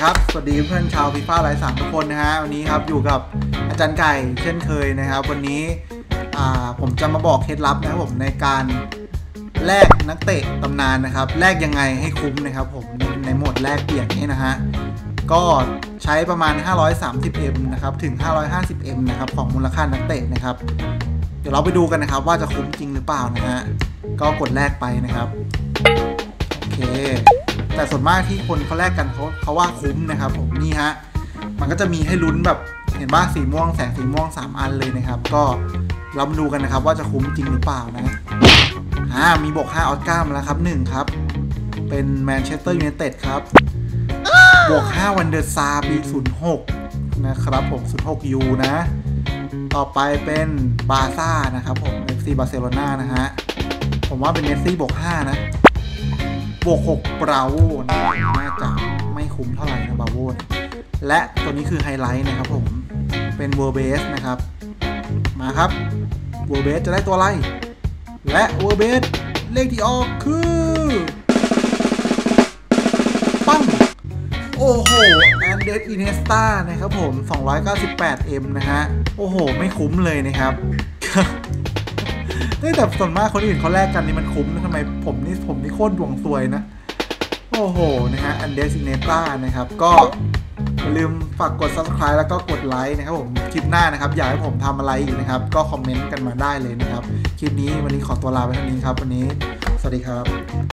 ครับ สวัสดีเพื่อนชาวฟีฟ่าไลฟ์สามทุกคนนะฮะ วันนี้ครับอยู่กับอาจารย์ไก่เช่นเคยนะครับ วันนี้ผมจะมาบอกเคล็ดลับนะครับผมในการแลกนักเตะตำนานนะครับ แลกยังไงให้คุ้มนะครับผมในโหมดแลกเปลี่ยนนี้นะฮะ ก็ใช้ประมาณ 530M นะครับถึง 550M นะครับของมูลค่านักเตะนะครับ เดี๋ยวเราไปดูกันนะครับว่าจะคุ้มจริงหรือเปล่านะฮะ ก็กดแลกไปนะครับ โอเค แต่ส่วนมากที่คนเขาแลกกันเขาเขาว่าคุ้มนะครับ ผมนี่ฮะมันก็จะมีให้ลุ้นแบบเห็นว่าสีม่วงแสงสีม่วง 3 อันเลยนะครับ ก็เรามาดูกันนะครับ ว่าจะคุ้มจริงหรือเปล่านะอ่ามีบวก5ออสการ์มาแล้วครับ1ครับ เป็นแมนเชสเตอร์ยูไนเต็ดครับบวก5วันเดอร์ซาปี06 นะครับผม06ยูนะ ต่อไปเป็นบาซ่านะครับผม FC บาร์เซโลนานะฮะ ผมว่าเป็นเมสซี่บวก5นะ บวก6บราโวนะน่าจะไม่คุ้มเท่าไหร่นะบราโวและตัวนี้คือไฮไลท์นะครับผมเป็นเวอร์เบสนะครับ มาครับเวอร์เบสจะได้ตัวอะไร และเวอร์เบสเลขที่ออกคือปั้งโอ้โหแอนเดสอินเนสตานะครับผม 298M นะฮะ โอ้โห ไม่คุ้มเลยนะครับ เฮ้ยแต่ส่วนมากคนอื่นเขาแลกกันนี่มันคุ้มนะทำไมผมนี่ผมนี่โคตรดวงซวยนะ โอ้โหนะฮะอันเดซิเนต้านะครับ ก็อย่าลืมฝากกด subscribe แล้วก็กดไลค์นะครับผมคลิปหน้านะครับ อยากให้ผมทำอะไรอีกนะครับ ก็คอมเมนต์กันมาได้เลยนะครับ คลิปนี้วันนี้ขอตัวลาไปเท่านี้ครับ วันนี้ สวัสดีครับ